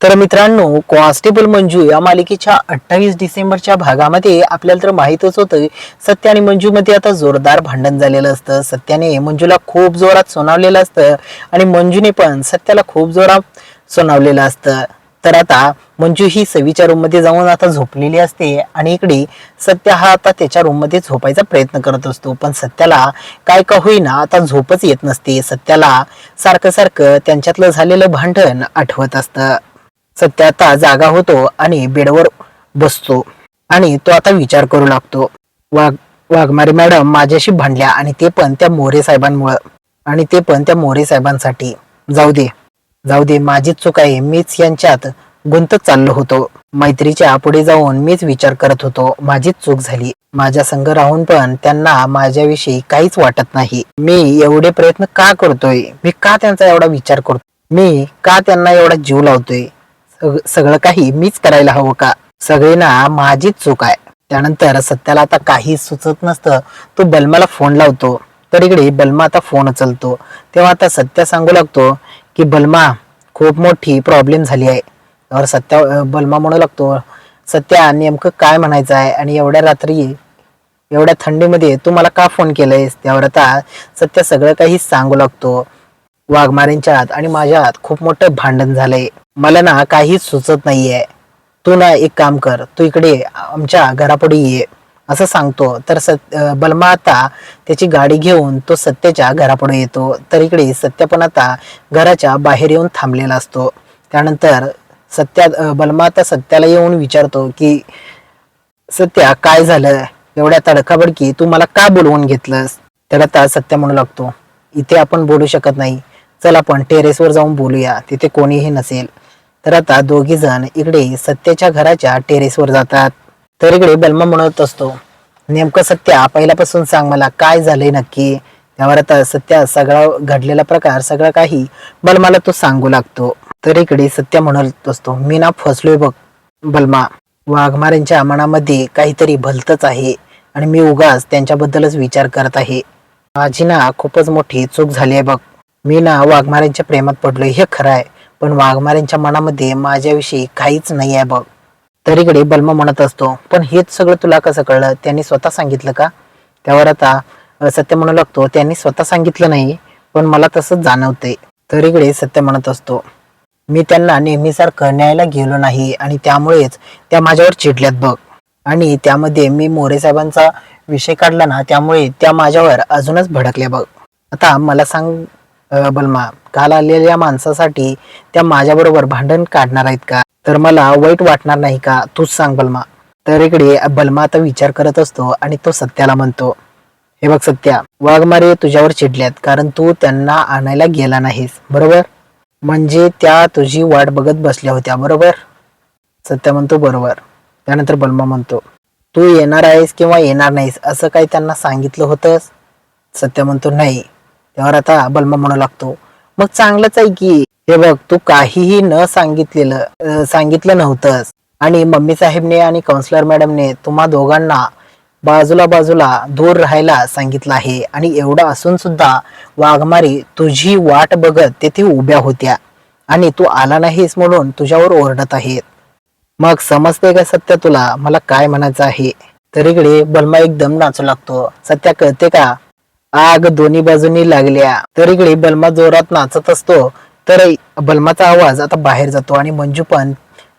तर मित्रांनो कॉन्स्टेबल मंजू या मालिकेच्या अठ्ठावीस डिसेंबरच्या भागामध्ये आपल्याला तर माहीतच होतं सत्य आणि मंजूमध्ये आता जोरदार भांडण झालेलं असतं. सत्याने मंजूला खूप जोरात सुनावलेलं असतं आणि मंजूने पण सत्याला खूप जोरात सुनावलेलं असतं. तर आता मंजू ही सवीच्या रूममध्ये जाऊन आता झोपलेली असते आणि इकडे सत्य हा आता त्याच्या रूममध्ये झोपायचा प्रयत्न करत असतो. पण सत्याला काय का होईना आता झोपच येत नसते. सत्याला सारखं सारखं त्यांच्यातलं झालेलं भांडण आठवत असतं. सत्य आता जागा होतो आणि बेडवर बसतो. आणि तो आता विचार करू लागतो. वाघ वाघमारे मॅडम माझ्याशी भांडल्या आणि ते पण त्या मोरे साहेबांमुळं. आणि ते पण त्या मोरे साहेबांसाठी. जाऊ दे. जाऊ दे माझीच चूक आहे. मीच यांच्यात गुंतत चाललो होतो. मैत्रीच्या पुढे जाऊन मीच विचार करत होतो. माझीच चूक झाली. माझ्या संघ राहून पण त्यांना माझ्याविषयी काहीच वाटत नाही. मी एवढे प्रयत्न का करतोय? मी का त्यांचा एवढा विचार करतो मी का त्यांना एवढा जीव लावतोय? सगळं काही मीच करायला हवं का? सगळे ना माझीच चूक आहे. त्यानंतर सत्याला आता काही सुचत नसतं. तो बलमाला फोन लावतो. तर इकडे बलमा आता फोन उचलतो. तेव्हा आता सत्य सांगू लागतो की बलमा खूप मोठी प्रॉब्लेम झाली आहे. तर सत्या बल्मा बलमा म्हणू लागतो सत्या नेमकं काय म्हणायचं आहे? आणि एवढ्या रात्री एवढ्या थंडीमध्ये तू मला का फोन केलंयस? त्यावर आता सत्या सगळं काही सांगू लागतो. वाघमारेंच्या आत आणि माझ्या आत खूप मोठं भांडण झालंय. मला ना काहीच सुचत नाहीये. तू ना एक काम कर तू इकडे आमच्या घरापुढे ये. असं सांगतो. तर सत बलमा आता त्याची गाडी घेऊन तो सत्याच्या घरापुढे येतो. तर इकडे सत्य पण आता घराच्या बाहेर येऊन थांबलेला असतो. त्यानंतर सत्या बलमा आता सत्याला येऊन विचारतो की सत्या काय झालं? एवढ्या तडकाबडकी तू मला का बोलवून घेतलंस? त्याला आता सत्य म्हणू लागतो. इथे आपण बोलू शकत नाही. चल आपण टेरेसवर जाऊन बोलूया. तिथे कोणीही नसेल. तर आता दोघी जण इकडे सत्याच्या घराच्या टेरेसवर जातात. तर इकडे बलमा म्हणत असतो नेमकं सत्या पहिल्यापासून सांग मला काय झालंय नक्की? त्यावर आता सत्या सगळा घडलेला प्रकार सगळं काही बलमाला तो सांगू लागतो. तर इकडे सत्य म्हणत असतो मी ना फसलोय बघ बलमा. वाघमाऱ्यांच्या मनामध्ये काहीतरी भलतच आहे आणि मी उगाच त्यांच्याबद्दलच विचार करत आहे. माझी ना खूपच मोठी चूक झाली आहे बघ. मी ना वाघमाऱ्यांच्या प्रेमात पडलोय हे खरं आहे. पण वाघमाऱ्यांच्या मनामध्ये माझ्याविषयी काहीच नाही आहे बघ. तरीकडे बल्म म्हणत असतो पण हेच सगळं तुला कसं कळलं? त्यांनी स्वतः सांगितलं का? त्यावर आता सत्य म्हणू लागतो त्यांनी स्वतः सांगितलं नाही पण मला तसंच जाणवतंय. तरीकडे सत्य म्हणत असतो मी त्यांना नेहमीसारखं न्यायला गेलो नाही आणि त्यामुळेच त्या माझ्यावर चिडल्यात बघ. आणि त्यामध्ये मी मोरे साहेबांचा विषय काढला ना त्यामुळे त्या माझ्यावर अजूनच भडकल्या बघ. आता मला सांग बलमा काल आलेल्या माणसासाठी त्या माझ्याबरोबर भांडण काढणार आहेत का? तर मला वाईट वाटणार नाही का? तूच सांग बलमा तर इकडे बलमा आता विचार करत असतो आणि तो सत्याला म्हणतो हे बघ सत्या वाघमारे तुझ्यावर चिडल्यात कारण तू त्यांना आणायला गेला नाहीस बरोबर? म्हणजे त्या तुझी वाट बघत बसल्या होत्या बरोबर? सत्य म्हणतो बरोबर. त्यानंतर बलमा म्हणतो तू येणार आहेस किंवा येणार नाहीस असं काही त्यांना सांगितलं होतंस? सत्य म्हणतो नाही. त्यावर आता बलमा म्हणू लागतो. मग चांगलंच आहे की हे बघ तू काहीही न सांगितलेलं सांगितलं नव्हतंस. आणि मम्मी साहेबने आणि काउन्सिलर मॅडमने तुम्हा दोघांना बाजूला बाजूला दूर राहायला सांगितलं आहे. आणि एवढं असून सुद्धा वाघमारी तुझी वाट बघत तेथे उभ्या होत्या. आणि तू आला नाहीस म्हणून तुझ्यावर ओरडत आहेत. मग समजते का सत्य तुला? मला काय म्हणायचं आहे? तरीकडे बलमा एकदम नाचू लागतो. सत्या कळते का? आग दोन्ही बाजूनी लागल्या. तर इकडे बलमा जोरात नाचत असतो. तर बलमाचा आवाज आता बाहेर जातो आणि मंजू पण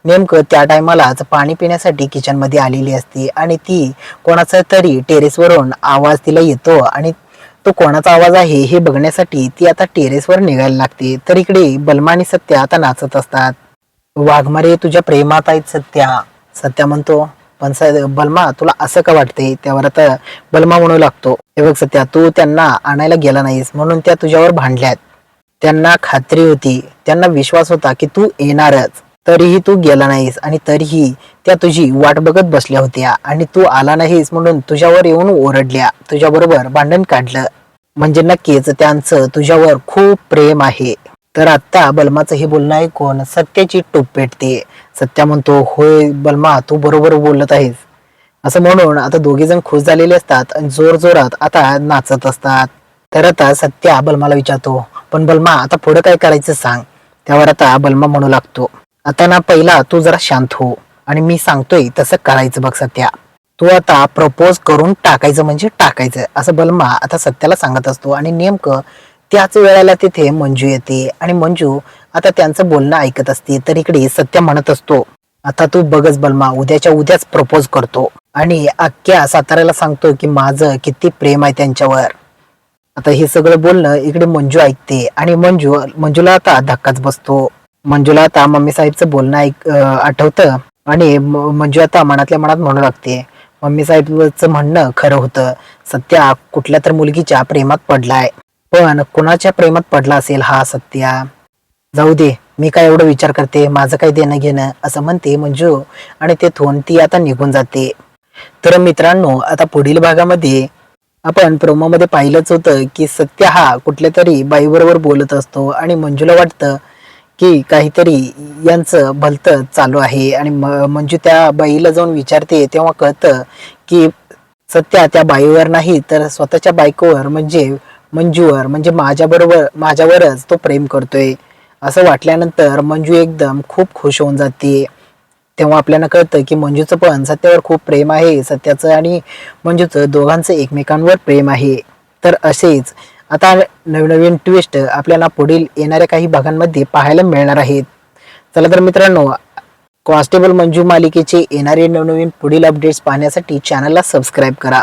नेमकं त्या टायमालाच पाणी पिण्यासाठी किचनमध्ये आलेली असते आणि ती कोणाचा तरी टेरेसवरून आवाज तिला येतो आणि तो कोणाचा आवाज आहे हे बघण्यासाठी ती आता टेरेसवर निघायला लागते. तर इकडे बलमा आणि सत्य आता नाचत असतात. वाघमारे तुझ्या प्रेमात आहेत सत्या. सत्या म्हणतो पण स- बलमा तुला असं का वाटते त्यावर आता बलमा म्हणू लागतो. हे बघ सत्या तू त्यांना आणायला गेला नाहीस म्हणून त्या तुझ्यावर भांडल्यात. त्यांना खात्री होती त्यांना विश्वास होता की तू येणारच. तरीही तू गेला नाहीस आणि तरीही त्या तुझी वाट बघत बसल्या होत्या आणि तू आला नाहीस म्हणून तुझ्यावर येऊन ओरडल्या. तुझ्याबरोबर भांडण काढलं. म्हणजे नक्कीच त्यांचं तुझ्यावर खूप प्रेम आहे. तर आता बलमाचं हे बोलणं ऐकून सत्याची टोप पेटते. सत्या म्हणतो होय बलमा तू बरोबर बोलत आहेस. असं म्हणून आता दोघे जण खुश झालेले असतात आणि जोर जोरात आता नाचत असतात. तर आता सत्या बलमाला विचारतो पण बलमा आता पुढे काय करायचं सांग. त्यावर आता बलमा म्हणू लागतो आता ना पहिला तू जरा शांत हो आणि मी सांगतोय तसं करायचं बघ सत्या. तू आता प्रपोज करून टाकायचं म्हणजे टाकायचं. असं बलमा आता सत्याला सांगत असतो आणि नेमकं त्याच वेळेला तिथे मंजू येते. आणि मंजू आता त्यांचं बोलणं ऐकत असते तर इकडे सत्य म्हणत असतो आता तू बघच बलमा उद्याच्या उद्याच प्रपोज करतो. आणि अख्ख्या साताऱ्याला सांगतो की माझं किती प्रेम आहे त्यांच्यावर. आता हे सगळं बोलणं इकडे मंजू ऐकते. आणि मंजू मंजूला आता धक्काच बसतो. मंजूला आता मम्मी साहेबचं बोलणं ऐक आठवतं. आणि मंजू आता मनातल्या मनात म्हणू लागते मम्मी साहेबचं म्हणणं खरं होतं. सत्या कुठल्या तर मुलगीच्या प्रेमात पडलाय. पण कुणाच्या प्रेमात पडला असेल हा सत्या? जाऊ दे मी काय एवढं विचार करते माझं काय देणं घेणं असं म्हणते मंजू. आणि तेथून ती आता निघून जाते. तर मित्रांनो आता पुढील भागामध्ये आपण प्रोमोमध्ये पाहिलंच होतं की सत्य हा कुठल्या तरी बाईबरोबर बोलत असतो. आणि मंजूला वाटतं की काहीतरी यांचं भलतं चालू आहे. आणि मंजू त्या बाईला जाऊन विचारते तेव्हा कळतं की सत्या त्या बाईवर नाही तर स्वतःच्या बायकोवर म्हणजे मंजूवर म्हणजे माझ्याबरोबर माझ्यावरच तो प्रेम करतोय. असं वाटल्यानंतर मंजू एकदम खूप खुश होऊन जाते. तेव्हा आपल्याला कळतं की मंजूचं पण सत्यावर खूप प्रेम आहे. सत्याचं आणि मंजूचं दोघांचं एकमेकांवर प्रेम आहे. तर असेच आता नवनवीन ट्विस्ट आपल्याला पुढील येणाऱ्या काही भागांमध्ये पाहायला मिळणार आहेत. चला तर मित्रांनो कॉन्स्टेबल मंजू मालिकेचे येणारे नवनवीन पुढील अपडेट्स पाहण्यासाठी चॅनलला सबस्क्राईब करा.